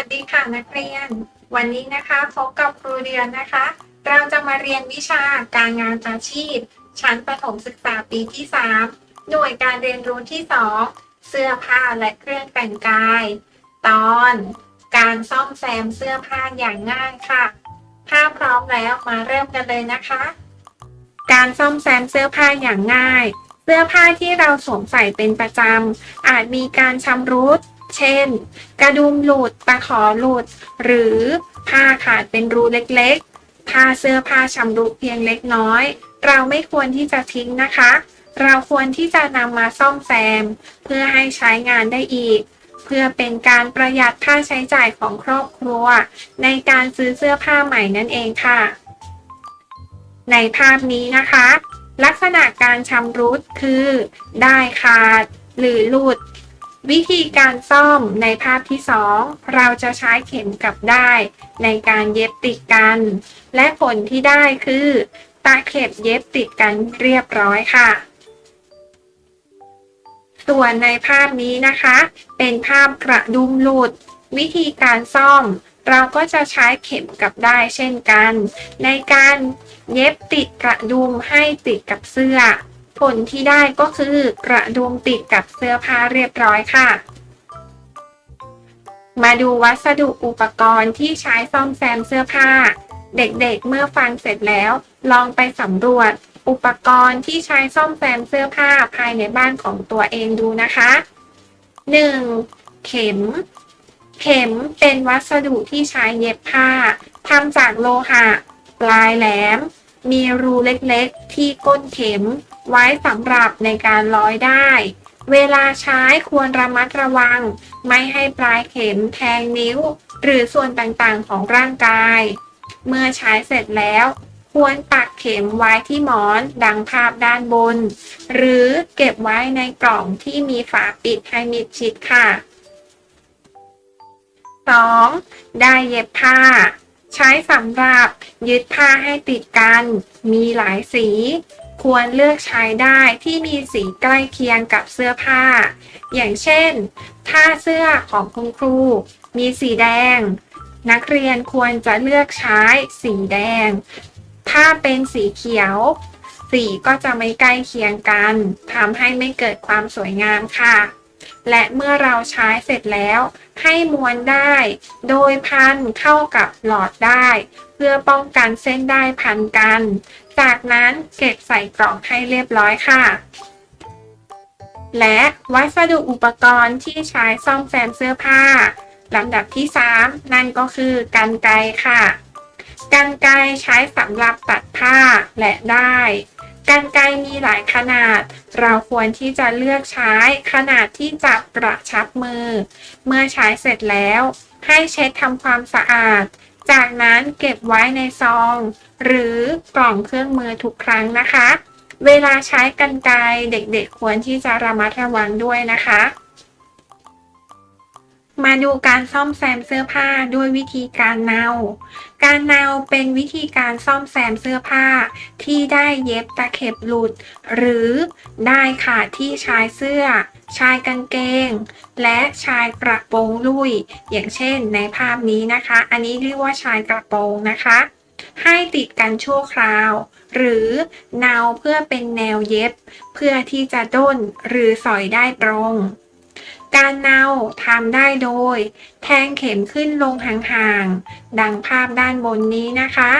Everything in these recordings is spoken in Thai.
วัสดีค่ะนักเรียน วันนี้นะคะพบกับครูเดือนนะคะ เราจะมาเรียนวิชาการงานอาชีพ ชั้นประถมศึกษาปีที่ 3 หน่วยการเรียนรู้ที่ 2 เสื้อผ้าและเครื่องแต่งกาย ตอน การซ่อมแซมเสื้อผ้าอย่างง่ายค่ะ ถ้าพร้อมแล้วมาเริ่มกันเลยนะคะ การซ่อมแซมเสื้อผ้าอย่างง่าย เสื้อผ้าที่เราสวมใส่เป็นประจำอาจมีการชำรุด เช่น กระดุมหลุดตะขอหลุด หรือผ้าขาดเป็นรูเล็กๆถ้าเสื้อผ้าชำรุดเพียงเล็กน้อย เราไม่ควรที่จะทิ้งนะคะ เราควรที่จะนำมาซ่อมแซม เพื่อให้ใช้งานได้อีก เพื่อเป็นการประหยัดค่าใช้จ่ายของครอบครัว ในการซื้อเสื้อผ้าใหม่นั่นเองค่ะ ในภาพนี้นะคะ ลักษณะการชำรุดคือ ได้ขาด หรือหลุด วิธีการซ่อมในภาพที่ 2 เราจะใช้เข็มกลับได้ ในการเย็บติดกัน และผลที่ได้คือตาเข็บเย็บติดกันเรียบร้อยค่ะ ส่วนในภาพนี้นะคะ เป็นภาพกระดุมหลุด วิธีการซ่อม เราก็จะใช้เข็มกลับได้เช่นกัน ในการเย็บติดกระดุมให้ติดกับเสื้อ ผลที่ได้ก็คือกระดุมติดกับเสื้อผ้าเรียบร้อยค่ะ มาดูวัสดุอุปกรณ์ที่ใช้ซ่อมแซมเสื้อผ้า เด็กๆเมื่อฟังเสร็จแล้ว ลองไปสำรวจอุปกรณ์ที่ใช้ซ่อมแซมเสื้อผ้าภายในบ้านของตัวเองดูนะคะ 1. เข็ม เข็มเป็นวัสดุที่ใช้เย็บผ้าทำจากโลหะ ปลายแหลม มีรูเล็กๆ ที่ก้นเข็ม ไว้สำหรับในการร้อยได้ เวลาใช้ควรระมัดระวัง ไม่ให้ปลายเข็มแทงนิ้ว หรือส่วนต่างๆของร่างกาย เมื่อใช้เสร็จแล้ว ควรปักเข็มไว้ที่หมอนดังภาพด้านบน หรือเก็บไว้ในกล่องที่มีฝาปิดให้มิดชิดค่ะ 2. ได้เย็บผ้า ใช้สำหรับยึดผ้าให้ติดกัน มีหลายสี ควรเลือกใช้ได้ที่มีสีใกล้เคียงกับเสื้อผ้า อย่างเช่น ถ้าเสื้อของคุณครู มีสีแดง นักเรียนควรจะเลือกใช้สีแดง ถ้าเป็นสีเขียว สีก็จะไม่ใกล้เคียงกันทำให้ไม่เกิดความสวยงามค่ะ และเมื่อเราใช้เสร็จแล้ว ให้ม้วนได้ โดยพันเข้ากับหลอดได้ พื่อป้องกันเส้นได้พันกัน จากนั้นเก็บใส่กล่องให้เรียบร้อยค่ะ และวัสดุอุปกรณ์ที่ใช้ซ่อมแซมเสื้อผ้าลำดับที่ 3 นั่นก็คือกันไกรค่ะกันไกรใช้สำหรับตัดผ้าและได้กันไกรมีหลายขนาด เราควรที่จะเลือกใช้ขนาดที่จะกระชับมือ เมื่อใช้เสร็จแล้ว ให้เช็ดทำความสะอาด จากนั้นเก็บไว้ในซอง หรือกล่องเครื่องมือทุกครั้งนะคะ เวลาใช้กันไกรเด็กๆควรที่จะระมัดระวังด้วยนะคะ มาดูการซ่อมแซมเสื้อผ้าด้วยวิธีการเนา การเนาเป็นวิธีการซ่อมแซมเสื้อผ้า ที่ได้เย็บตะเข็บหลุด หรือได้ขาดที่ชายเสื้อ ชายกางเกง และชายกระโปรงลุย อย่างเช่นในภาพนี้นะคะ อันนี้เรียกว่าชายกระโปรงนะคะ ให้ติดกันชั่วคราว หรือเนาเพื่อเป็นแนวเย็บ เพื่อที่จะด้นหรือสอยได้ตรง การเนาทำได้โดย แทงเข็มขึ้นลงห่างๆ ดังภาพด้านบนนี้นะคะ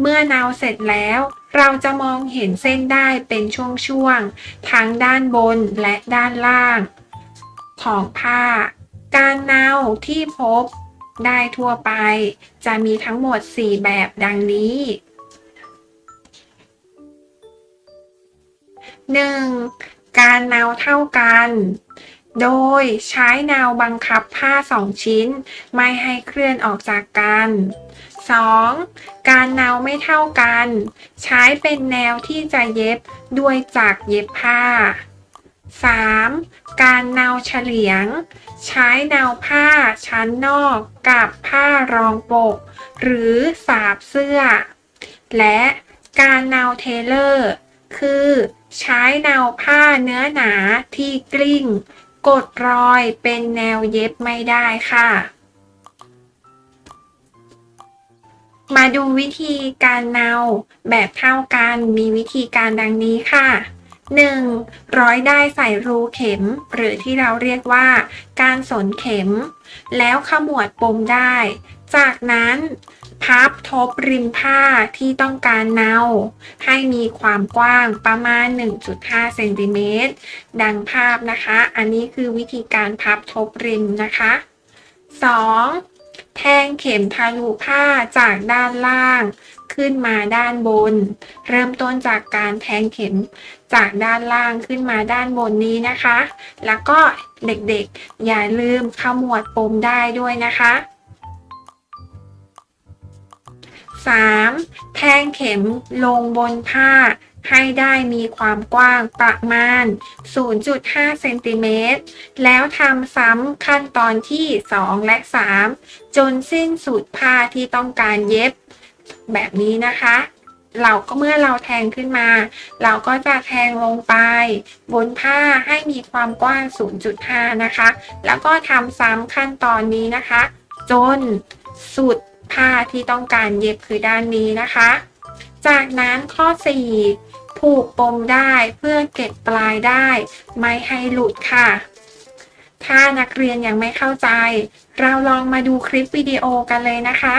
เมื่อเนาเสร็จแล้ว เราจะมองเห็นเส้นได้เป็นช่วงๆ ทั้งด้านบนและด้านล่าง ของผ้า การเนาที่พบได้ทั่วไป จะมีทั้งหมด 4 แบบดังนี้ 1. การเนาเท่ากัน โดยใช้แนวบังคับผ้าสองชิ้น ไม่ให้เคลื่อนออกจากกัน 2. การเนาไม่เท่ากัน ใช้เป็นแนวที่จะเย็บด้วยจักเย็บผ้า 3. การเนาเฉลียง ใช้แนวผ้าชั้นนอกกับผ้ารองปก หรือสาบเสื้อ และการเนาเทเลอร์ คือ ใช้แนวผ้าเนื้อหนาที่กลิ้ง กดรอยเป็นแนวเย็บไม่ได้ค่ะ มาดูวิธีการเนาแบบเท่ากันมีวิธีการดังนี้ค่ะ 1. ร้อยได้ใส่รูเข็ม หรือที่เราเรียกว่า การสนเข็ม แล้วขมวดปมได้ จากนั้น พับทบริมผ้าที่ต้องการเนาให้มีความกว้างประมาณ 1.5เซนติเมตรดังภาพนะคะ อันนี้คือวิธีการพับทบริมนะคะ 2. แทงเข็มทะลุผ้าจากด้านล่างขึ้นมาด้านบน เริ่มต้นจากการแทงเข็มจากด้านล่างขึ้นมาด้านบนนี้นะคะ แล้วก็เด็กๆอย่าลืมขมวดปมได้ด้วยนะคะ 3. แทงเข็มลงบนผ้า ให้ได้มีความกว้างประมาณ 0.5 เซนติเมตร แล้วทำซ้ำขั้นตอนที่ 2 และ 3 จนสิ้นสุดผ้าที่ต้องการเย็บ แบบนี้นะคะ เราก็เมื่อเราแทงขึ้นมา เราก็จะแทงลงไป บนผ้าให้มีความกว้าง 0.5 นะคะ แล้วก็ทำซ้ำขั้นตอนนี้นะคะ จนสุด ผ้าที่ต้องการเย็บคือด้านนี้นะคะ จากนั้นข้อ 4 ผูกปมได้เพื่อเก็บปลายได้ ไม่ให้หลุดค่ะ ถ้านักเรียนยังไม่เข้าใจ เราลองมาดูคลิปวิดีโอกันเลยนะคะ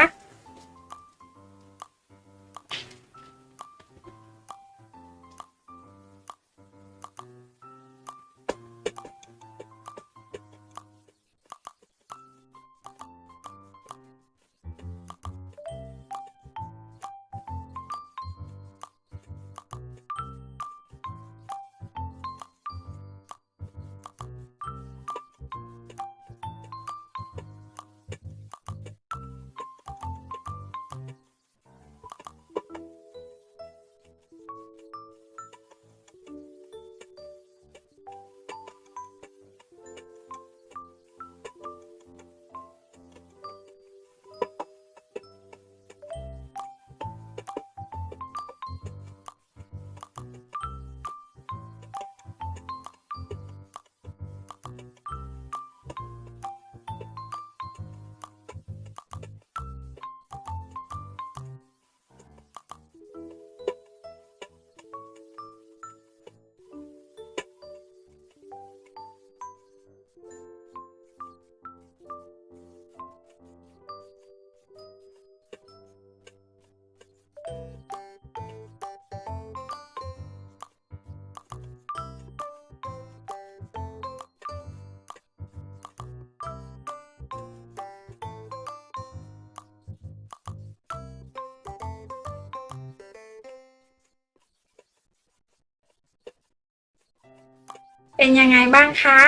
เป็นยังไงบ้างคะ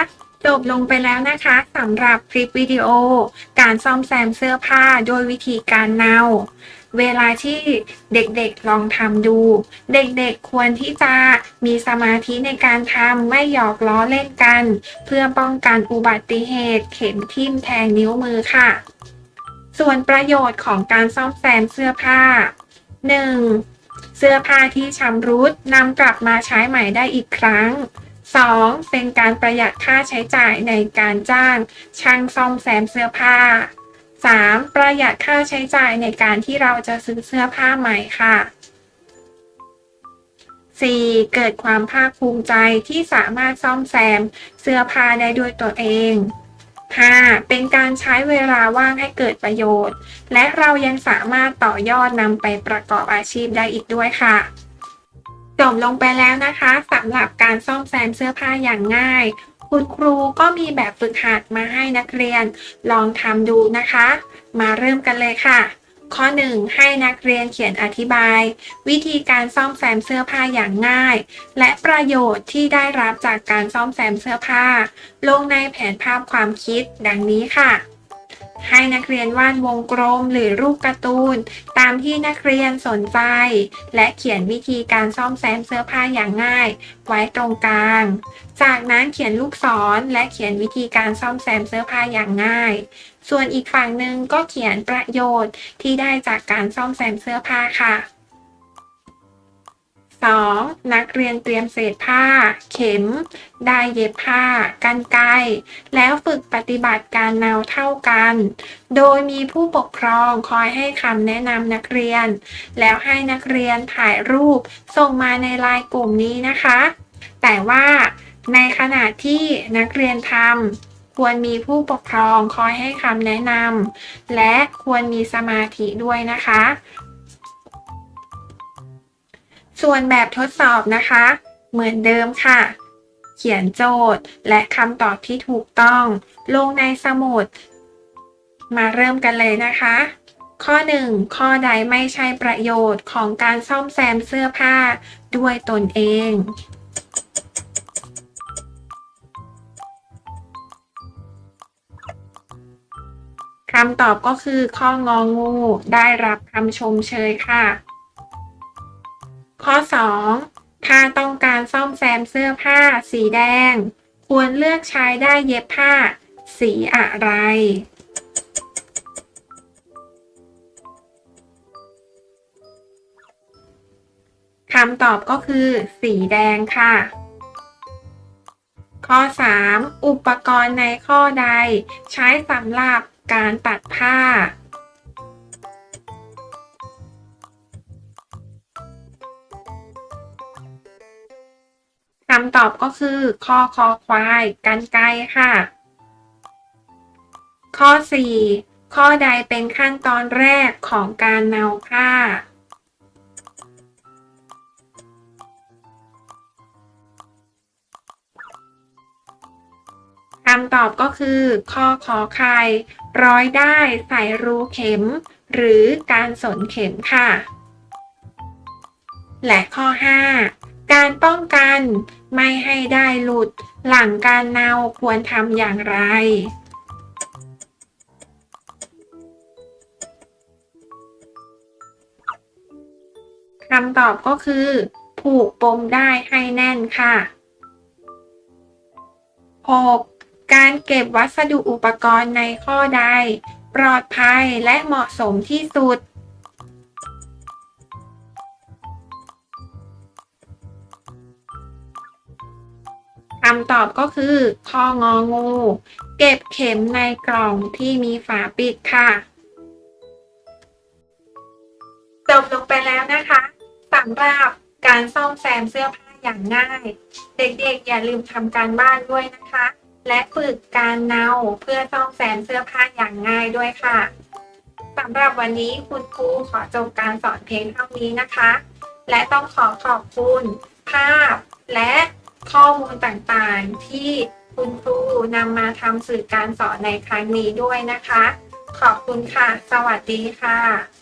จบลงไปแล้วนะคะสำหรับคลิปวิดีโอ การซ่อมแซมเสื้อผ้าโดยวิธีการเนาเวลาที่เด็กๆลองทำดู เด็กๆควรที่จะมีสมาธิในการทำไม่หยอกล้อเล่นกัน เพื่อป้องกันอุบัติเหตุเข็มทิ่มแทงนิ้วมือค่ะ ส่วนประโยชน์ของการซ่อมแซมเสื้อผ้า 1. เสื้อผ้าที่ชำรุดนำกลับมาใช้ใหม่ได้อีกครั้ง 2. เป็นการประหยัดค่าใช้จ่ายในการจ้างช่างซ่อมแซมเสื้อผ้า 3. ประหยัดค่าใช้จ่ายในการที่เราจะซื้อเสื้อผ้าใหม่ค่ะ 4. เกิดความภาคภูมิใจที่สามารถซ่อมแซมเสื้อผ้าได้ด้วยตัวเอง 5. เป็นการใช้เวลาว่างให้เกิดประโยชน์ และเรายังสามารถต่อยอดนำไปประกอบอาชีพได้อีกด้วยค่ะ จบลงไปแล้วนะคะสำหรับการซ่อมแซมเสื้อผ้าอย่างง่าย คุณครูก็มีแบบฝึกหัดมาให้นักเรียน ลองทำดูนะคะ มาเริ่มกันเลยค่ะ ข้อ 1 ให้นักเรียนเขียนอธิบาย วิธีการซ่อมแซมเสื้อผ้าอย่างง่าย และประโยชน์ที่ได้รับจากการซ่อมแซมเสื้อผ้า ลงในแผนภาพความคิดดังนี้ค่ะ ให้นักเรียนวาดวงกลมหรือรูปการ์ตูน ตามที่นักเรียนสนใจ และเขียนวิธีการซ่อมแซมเสื้อผ้าอย่างง่าย ไว้ตรงกลาง จากนั้นเขียนลูกศรและเขียนวิธีการซ่อมแซมเสื้อผ้าอย่างง่าย ส่วนอีกฝั่งหนึ่งก็เขียนประโยชน์ที่ได้จากการซ่อมแซมเสื้อผ้าค่ะ 2. นักเรียนเตรียมเศษผ้า เข็ม ได้เย็บผ้า กันไกรแล้วฝึกปฏิบัติการแนวเท่ากัน โดยมีผู้ปกครองคอยให้คำแนะนำนักเรียน แล้วให้นักเรียนถ่ายรูปส่งมาในไลน์กลุ่มนี้นะคะ แต่ว่าในขณะที่นักเรียนทำควรมีผู้ปกครองคอยให้คำแนะนำและควรมีสมาธิด้วยนะคะ ส่วนแบบทดสอบนะคะ เหมือนเดิมค่ะ เขียนโจทย์และคำตอบที่ถูกต้อง ลงในสมุด มาเริ่มกันเลยนะคะ ข้อ 1 ข้อใดไม่ใช่ประโยชน์ของการซ่อมแซมเสื้อผ้าด้วยตนเองคำตอบก็คือข้ององูได้รับคำชมเชยค่ะ ข้อ 2 ถ้าต้องการซ่อมแซมเสื้อผ้า สีแดง ควรเลือกใช้ได้เย็บผ้า สีอะไร คำตอบก็คือ สีแดงค่ะ ข้อ 3 อุปกรณ์ในข้อใด ใช้สำหรับการตัดผ้า อบก็คือข้อคอควายกันไกค่ะ ข้อ 4 ข้อใดเป็นขั้นตอนแรกของการเนาผ้าคำตอบก็คือข้อขอไข่ร้อยได้ใส่รูเข็ม หรือการสนเข็มค่ะ และข้อ 5 การป้องกันไม่ให้ได้หลุดหลังการเนาควรทำอย่างไร คำตอบก็คือ ผูกปมได้ให้แน่นค่ะ 6. การเก็บวัสดุอุปกรณ์ในข้อใด ปลอดภัยและเหมาะสมที่สุด คำตอบก็คือข้ององู เก็บเข็มในกล่องที่มีฝาปิดค่ะ จบลงไปแล้วนะคะสำหรับการซ่อมแซมเสื้อผ้าอย่างง่าย เด็กๆ อย่าลืมทำการบ้านด้วยนะคะ และฝึกการเนาเพื่อซ่อมแซมเสื้อผ้าอย่างง่ายด้วยค่ะสำหรับวันนี้คุณครูขอจบการสอนเพียงเท่านี้นะคะ และต้องขอขอบคุณภาพและ ข้อมูลต่างๆ ที่คุณครูนำมาทำสื่อการสอนในครั้งนี้ด้วยนะคะ ขอบคุณค่ะ สวัสดีค่ะ